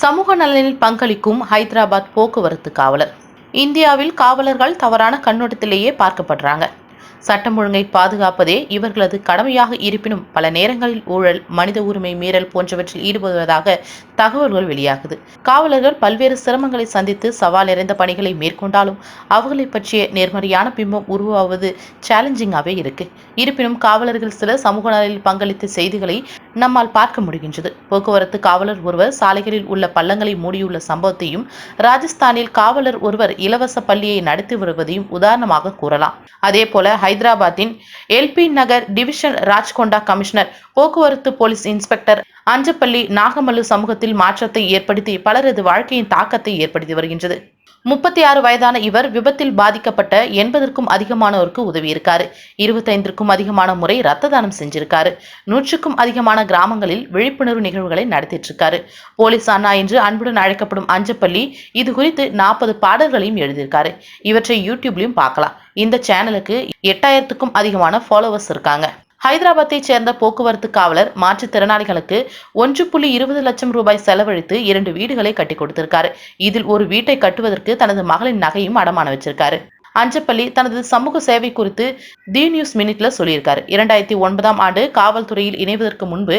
சமூக நலனில் பங்களிக்கும் ஹைதராபாத் போக்குவரத்து காவலர். இந்தியாவில் காவலர்கள் தவறான கண்ணோட்டத்திலேயே பார்க்கப்படுறாங்க. சட்டம் ஒழுங்கை பாதுகாப்பதே இவர்களது கடமையாக இருப்பினும் பல நேரங்களில் ஊழல் மனித உரிமை மீறல் போன்றவற்றில் ஈடுபடுவதாக தகவல்கள் வெளியாகுது. காவலர்கள் பல்வேறு சிரமங்களை சந்தித்து சவால் நிறைந்த பணிகளை மேற்கொண்டாலும் அவர்களை பற்றிய நேர்மறையான பிம்பம் உருவாவது சேலஞ்சிங்காகவே இருக்கு. இருப்பினும் காவலர்கள் சில சமூக நலனில் பங்களித்த செய்திகளை நம்மால் பார்க்க முடிகின்றது. போக்குவரத்து காவலர் ஒருவர் சாலைகளில் உள்ள பள்ளங்களை மூடியுள்ள சம்பவத்தையும் ராஜஸ்தானில் காவலர் ஒருவர் இலவச பள்ளியை நடத்தி வருவதையும் உதாரணமாக கூறலாம். அதேபோல ஹைதராபாத்தின் LB Nagar division Rachakonda commissioner போக்குவரத்து போலீஸ் இன்ஸ்பெக்டர் அஞ்சப்பள்ளி நாகமல்லு சமூகத்தில் மாற்றத்தை ஏற்படுத்தி பலரது வாழ்க்கையின் தாக்கத்தை ஏற்படுத்தி வருகின்றது. முப்பத்தி ஆறு வயதான இவர் விபத்தில் பாதிக்கப்பட்ட எண்பதற்கும் அதிகமானோருக்கு உதவியிருக்காரு. இருபத்தைந்திற்கும் அதிகமான முறை ரத்த தானம் செஞ்சிருக்காரு. நூற்றுக்கும் அதிகமான கிராமங்களில் விழிப்புணர்வு நிகழ்வுகளை நடத்திட்டு இருக்காரு போலீஸ் அண்ணா என்று அன்புடன் அழைக்கப்படும் அஞ்சப்பள்ளி இது குறித்து நாற்பது பாடல்களையும் எழுதியிருக்காரு. இவற்றை யூடியூப்லயும் பார்க்கலாம். இந்த சேனலுக்கு எட்டாயிரத்துக்கும் அதிகமான ஃபாலோவர்ஸ் இருக்காங்க. ஹைதராபாத்தைச் சேர்ந்த போக்குவரத்து காவலர் மாற்றுத்திறனாளிகளுக்கு ஒன்று புள்ளி இருபது லட்சம் ரூபாய் செலவழித்து இரண்டு வீடுகளை கட்டி கொடுத்திருக்காரு. இதில் ஒரு வீட்டை கட்டுவதற்கு தனது மகளின் நகையும் அடமான வச்சிருக்காரு. அஞ்சப்பள்ளி தனது சமூக சேவை குறித்து தி நியூஸ் மினிட்ல சொல்லியிருக்காரு. இரண்டாயிரத்தி ஒன்பதாம் ஆண்டு காவல்துறையில் இணைவதற்கு முன்பு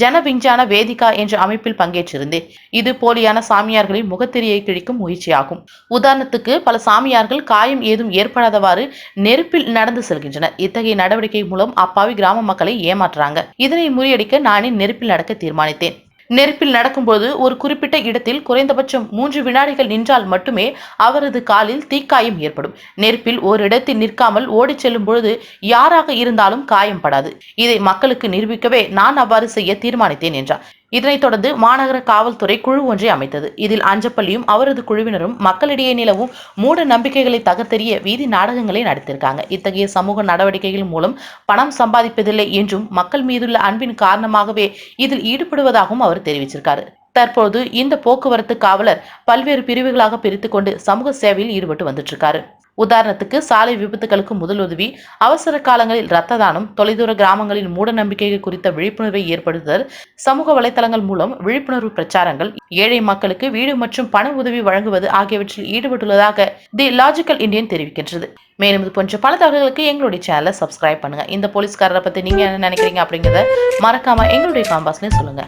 ஜன விஞ்ஞான வேதிகா என்ற அமைப்பில் பங்கேற்றிருந்தேன். இது போலியான சாமியார்களின் முகத்திரியை கிழிக்கும் முயற்சியாகும். உதாரணத்துக்கு பல சாமியார்கள் காயம் ஏதும் ஏற்படாதவாறு நெருப்பில் நடந்து செல்கின்றனர். இத்தகைய நடவடிக்கை மூலம் அப்பாவி கிராம மக்களை ஏமாற்றுறாங்க இதனை முறியடிக்க நானே நெருப்பில் நடக்க தீர்மானித்தேன். நெருப்பில் நடக்கும்போது ஒரு குறிப்பிட்ட இடத்தில் குறைந்தபட்சம் மூன்று வினாடிகள் நின்றால் மட்டுமே அவரது காலில் தீக்காயம் ஏற்படும். நெருப்பில் ஒரு இடத்தில் நிற்காமல் ஓடிச் செல்லும் பொழுது யாராக இருந்தாலும் காயம் படாது இதை மக்களுக்கு நிரூபிக்கவே நான் அவ்வாறு செய்ய தீர்மானித்தேன் என்றார். இதனைத் தொடர்ந்து மாநகர காவல்துறை குழு ஒன்றை அமைத்தது. இதில் அஞ்சப்பள்ளியும் அவரது குழுவினரும் மக்களிடையே நிலவும் மூட நம்பிக்கைகளை தகர்த்தெறிய வீதி நாடகங்களை நடத்தியிருக்காங்க இத்தகைய சமூக நடவடிக்கைகள் மூலம் பணம் சம்பாதிப்பதில்லை என்றும் மக்கள் மீதுள்ள அன்பின் காரணமாகவே இதில் ஈடுபடுவதாகவும் அவர் தெரிவிச்சிருக்காரு. தற்போது இந்த போக்குவரத்து காவலர் பல்வேறு பிரிவுகளாக பிரித்துக்கொண்டு சமூக சேவையில் ஈடுபட்டு வந்துட்டு இருக்காரு உதாரணத்துக்கு சாலை விபத்துகளுக்கு முதலுதவி அவசர காலங்களில் ரத்த தானம் தொலைதூர கிராமங்களில் மூட நம்பிக்கைகள் குறித்த விழிப்புணர்வை ஏற்படுத்துதல் சமூக வலைதளங்கள் மூலம் விழிப்புணர்வு பிரச்சாரங்கள் ஏழை மக்களுக்கு வீடு மற்றும் பண உதவி வழங்குவது ஆகியவற்றில் ஈடுபட்டுள்ளதாக தி லாஜிக்கல் இந்தியன் தெரிவிக்கின்றது. மேலும் இது போன்ற பல தகவல்களுக்கு எங்களுடைய சேனலை சப்ஸ்கிரைப் பண்ணுங்க. இந்த போலீஸ்காரரை பத்தி நீங்க என்ன நினைக்கிறீங்க அப்படிங்கறத மறக்காம எங்களுடைய காம்பாஸ்லயும் சொல்லுங்க.